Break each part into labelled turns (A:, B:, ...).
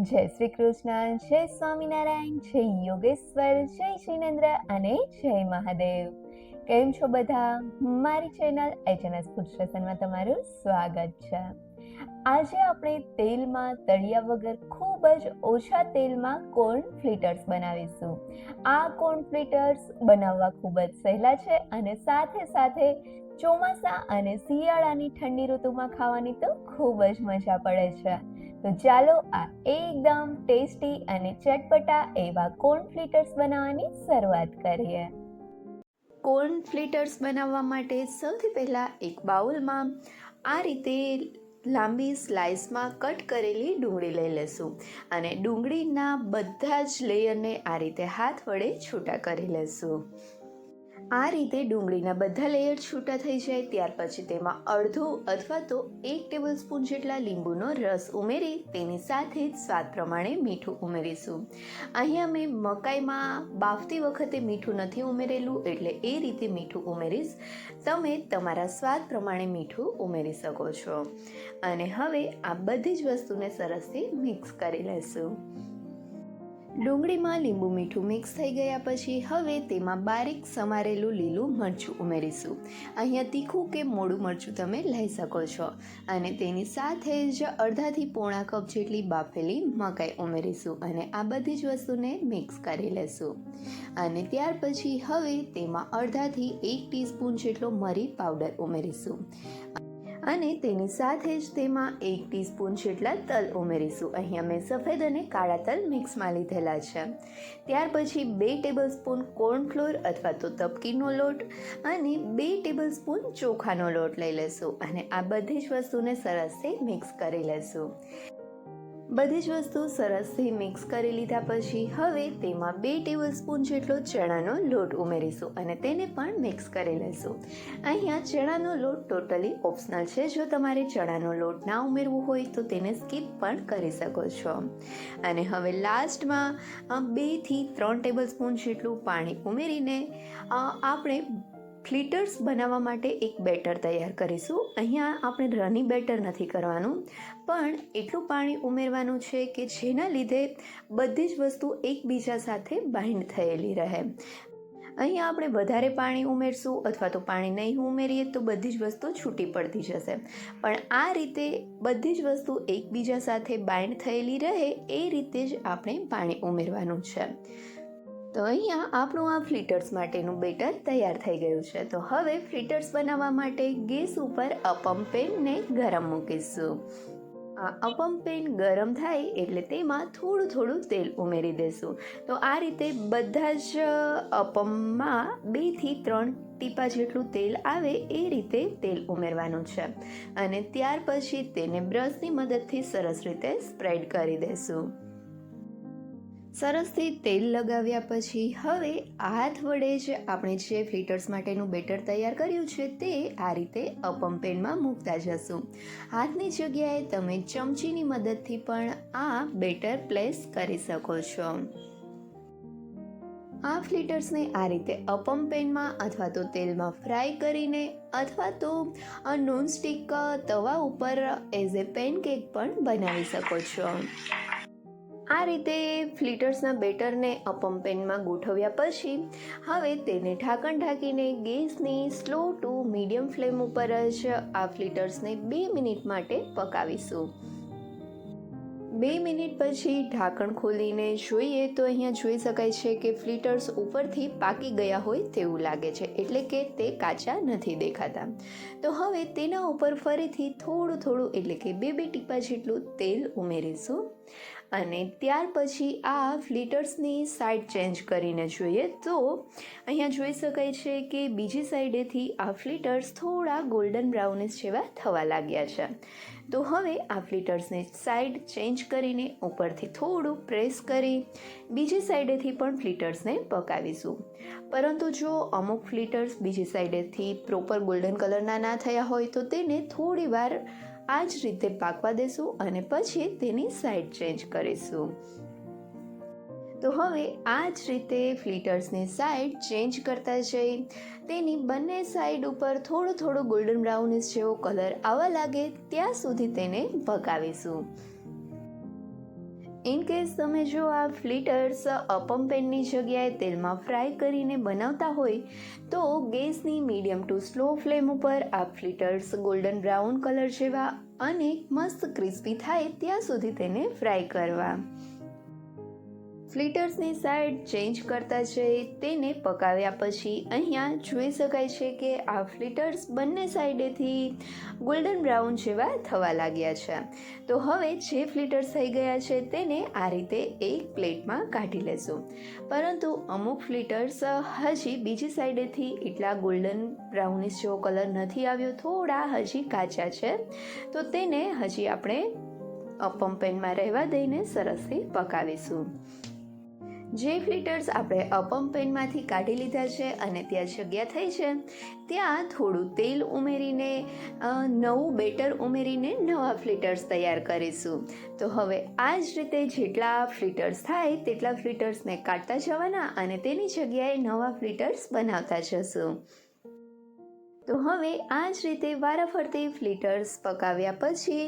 A: જય શ્રી કૃષ્ણ, જય સ્વામિનારાયણ, જય યોગેશ્વર, જય શ્રીનેન્દ્ર અને જય મહાદેવ. કેમ છો બધા? મારી ચેનલ એચએનએસ ફૂડ સ્ટેશનમાં તમારું સ્વાગત છે. આજે આપણે તેલમાં તળિયા વગર ખૂબ જ ઓછા તેલમાં કોર્ન ફ્લિટર્સ બનાવીશું. આ કોર્ન ફ્લિટર્સ બનાવવા ખૂબ જ સહેલા છે અને સાથે સાથે ચોમાસા અને શિયાળાની ઠંડી ઋતુમાં ખાવાની તો ખૂબ જ મજા પડે છે. તો ચાલો આ એકદમ ટેસ્ટી અને ચટપટા એવા કોર્ન ફ્લિટર્સ બનાવવાની શરૂઆત કરીએ. કોર્ન ફ્લિટર્સ બનાવવા માટે સૌથી પહેલાં એક બાઉલમાં આ રીતે લાંબી સ્લાઇસમાં કટ કરેલી ડુંગળી લઈ લેશું અને ડુંગળીના બધા જ લેયરને આ રીતે હાથ વડે છૂટા કરી લેશું. આ રીતે ડુંગળીના બધા લેયર છૂટા થઈ જાય, ત્યાર પછી તેમાં અડધો અથવા તો એક ટેબલ સ્પૂન જેટલા લીંબુનો રસ ઉમેરી તેની સાથે જ સ્વાદ પ્રમાણે મીઠું ઉમેરીશું. અહીંયા મેં મકાઈમાં બાફતી વખતે મીઠું નથી ઉમેરેલું, એટલે એ રીતે મીઠું ઉમેરીશ. તમે તમારા સ્વાદ પ્રમાણે મીઠું ઉમેરી શકો છો. અને હવે આ બધી જ વસ્તુને સરસથી મિક્સ કરી લેશું. ડુંગળીમાં લીંબુ મીઠું મિક્સ થઈ ગયા પછી હવે તેમાં બારીક સમારેલું લીલું મરચું ઉમેરીશું. અહીંયા તીખું કે મોડું મરચું તમે લઈ શકો છો. અને તેની સાથે જ અડધાથી પોણા કપ જેટલી બાફેલી મકાઈ ઉમેરીશું અને આ બધી જ વસ્તુને મિક્સ કરી લેશું. અને ત્યાર પછી હવે તેમાં અડધાથી એક ટીસ્પૂન જેટલો મરી પાવડર ઉમેરીશું. અને તેની સાથે જ તેમાં એક ટીસ્પૂન જેટલા તલ ઉમેરીશું. અહીંયા મેં સફેદ અને કાળા તલ મિક્સમાં લીધેલા છે. ત્યાર પછી બે ટેબલ સ્પૂન કોર્નફ્લોર અથવા તો તપકીનો લોટ અને બે ટેબલ સ્પૂન ચોખાનો લોટ લઈ લેશું અને આ બધી જ વસ્તુને સરસથી મિક્સ કરી લેશું. બધી જ વસ્તુ સરસથી મિક્સ કરી લીધા પછી હવે તેમાં બે ટેબલ સ્પૂન જેટલો ચણાનો લોટ ઉમેરીશું અને તેને પણ મિક્સ કરી લઈશું. અહીંયા ચણાનો લોટ ટોટલી ઓપ્શનલ છે. જો તમારે ચણાનો લોટ ના ઉમેરવો હોય તો તેને સ્કીપ પણ કરી શકો છો. અને હવે લાસ્ટમાં બેથી ત્રણ ટેબલ સ્પૂન જેટલું પાણી ઉમેરીને આપણે ફ્લીટર્સ બનાવવા માટે એક બેટર તૈયાર કરીશું. અહીંયા આપણે રની બેટર નથી કરવાનું, પણ એટલું પાણી ઉમેરવાનું છે કે જેના લીધે બધી જ વસ્તુ એકબીજા સાથે બાઇન્ડ થયેલી રહે. અહીંયા આપણે વધારે પાણી ઉમેરશું અથવા તો પાણી નહીં ઉમેરીએ તો બધી જ વસ્તુ છૂટી પડતી જશે. પણ આ રીતે બધી જ વસ્તુ એકબીજા સાથે બાઇન્ડ થયેલી રહે એ રીતે જ આપણે પાણી ઉમેરવાનું છે. તો અહીંયા આપણું આ ફ્લિટર્સ માટેનું બેટર તૈયાર થઈ ગયું છે. તો હવે ફ્લિટર્સ બનાવવા માટે ગેસ ઉપર અપમ પેનને ગરમ મૂકીશું. આ અપમ પેન ગરમ થાય એટલે તેમાં થોડું થોડું તેલ ઉમેરી દેશું. તો આ રીતે બધા જ અપમમાં બેથી ત્રણ ટીપા જેટલું તેલ આવે એ રીતે તેલ ઉમેરવાનું છે. અને ત્યાર પછી તેને બ્રશની મદદથી સરસ રીતે સ્પ્રેડ કરી દેશું. સરસથી તેલ લગાવ્યા પછી હવે હાથ વડે જ આપણે જે ફ્લીટર્સ માટેનું બેટર તૈયાર કર્યું છે તે આ રીતે અપમ પેનમાં મૂકતા જશું. હાથની જગ્યાએ તમે ચમચીની મદદથી પણ આ બેટર પ્લેસ કરી શકો છો. આ ફ્લિટર્સને આ રીતે અપમ પેનમાં અથવા તો તેલમાં ફ્રાય કરીને અથવા તો નોનસ્ટિક તવા ઉપર એઝ એ પેનકેક પણ બનાવી શકો છો. આ રીતે ફ્લિટર્સના બેટરને અપમ પેનમાં ગોઠવ્યા પછી હવે તેને ઢાંકણ ઢાંકીને ગેસની સ્લો ટુ મીડિયમ ફ્લેમ ઉપર જ આ ફ્લિટર્સને બે મિનિટ માટે પકાવીશું. બે મિનિટ પછી ઢાંકણ ખોલીને જોઈએ તો અહીંયા જોઈ શકાય છે કે ફ્લિટર્સ ઉપરથી પાકી ગયા હોય તેવું લાગે છે, એટલે કે તે કાચા નથી દેખાતા. તો હવે તેના ઉપર ફરીથી થોડું થોડું, એટલે કે બે બે ટીપા જેટલું તેલ ઉમેરીશું. અને ત્યાર પછી આ ફ્લિટર્સની સાઈડ ચેન્જ કરીને જોઈએ તો અહીંયા જોઈ શકાય છે કે બીજી સાઈડેથી આ ફ્લિટર્સ થોડા ગોલ્ડન બ્રાઉનિશ જેવા થવા લાગ્યા છે. તો હવે આ ફ્લિટર્સની સાઈડ ચેન્જ કરીને ઉપરથી થોડું પ્રેસ કરી બીજી સાઈડેથી પણ ફ્લિટર્સને પકાવીશું. પરંતુ જો અમુક ફ્લિટર્સ બીજી સાઈડેથી પ્રોપર ગોલ્ડન કલરના ના થયા હોય તો તેને થોડી વાર આ જ રીતે પાકવા દેશું અને પછી તેની સાઈડ ચેન્જ કરીશું. તો હવે આ જ રીતે ફિલ્ટર્સની સાઈડ ચેન્જ કરતા જઈ તેની બંને સાઈડ ઉપર થોડો થોડો ગોલ્ડન બ્રાઉનિશ જેવો કલર આવવા લાગે ત્યાં સુધી તેને પકાવીશું ઇન કેસ તમે જો આ ફ્લિટર્સ અપમ પેનની જગ્યાએ તેલમાં ફ્રાય કરીને બનાવતા હોય, તો ગેસની મીડિયમ ટુ સ્લો ફ્લેમ ઉપર આ ફ્લિટર્સ ગોલ્ડન બ્રાઉન કલર જેવા અને મસ્ત ક્રિસ્પી થાય ત્યાં સુધી તેને ફ્રાય કરવા. ફ્લિટર્સની સાઈડ ચેન્જ કરતા જઈ તેને પકાવ્યા પછી અહીંયા જોઈ શકાય છે કે આ ફ્લિટર્સ બંને સાઈડેથી ગોલ્ડન બ્રાઉન જેવા થવા લાગ્યા છે. તો હવે જે ફ્લિટર્સ થઈ ગયા છે તેને આ રીતે એક પ્લેટમાં કાઢી લેશું. પરંતુ અમુક ફ્લિટર્સ હજી બીજી સાઈડેથી એટલા ગોલ્ડન બ્રાઉનિશ જેવો કલર નથી આવ્યો, થોડા હજી કાચા છે. તો તેને હજી આપણે અપમ પેનમાં રહેવા દઈને સરસથી પકાવીશું. જે ફ્લિટર્સ આપણે અપમ પેનમાંથી કાઢી લીધા છે અને ત્યાં જગ્યા થઈ છે, ત્યાં થોડું તેલ ઉમેરીને નવું બેટર ઉમેરીને નવા ફ્લિટર્સ તૈયાર કરીશું. તો હવે આ જ રીતે જેટલા ફ્લિટર્સ થાય તેટલા ફ્લિટર્સને કાઢતા જવાના અને તેની જગ્યાએ નવા ફ્લિટર્સ બનાવતા જશું. તો હવે આ જ રીતે વારાફરતી ફ્લિટર્સ પકાવ્યા પછી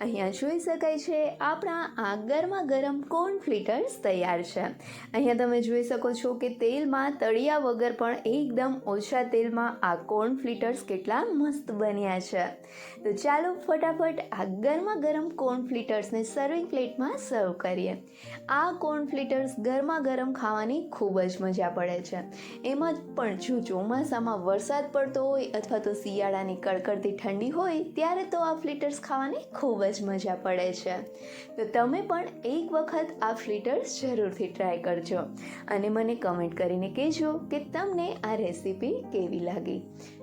A: અહીંયા જોઈ શકાય છે આપણા આ ગરમા ગરમ કોર્ન ફ્લિટર્સ તૈયાર છે. અહીંયા તમે જોઈ શકો છો કે તેલમાં તળિયા વગર પણ એકદમ ઓછા તેલમાં આ કોર્ન ફ્લિટર્સ કેટલા મસ્ત બન્યા છે. તો ચાલો ફટાફટ આ ગરમા ગરમ કોર્ન ફ્લિટર્સને સર્વિંગ પ્લેટમાં સર્વ કરીએ. આ કોર્ન ફ્લિટર્સ ગરમા ગરમ ખાવાની ખૂબ જ મજા પડે છે. એમાં પણ જો ચોમાસામાં વરસાદ પડતો હોય અથવા તો શિયાળાની કડકડતી ઠંડી હોય, ત્યારે તો આ ફ્લિટર્સ ખાવાની ખૂબ જ મજા પડે છે. તો તમે પણ એક વખત આ ફ્લિટર્સ જરૂરથી ટ્રાય કરજો. અને મને કમેન્ટ કરીને કહેજો કે તમને આ રેસીપી કેવી લાગી.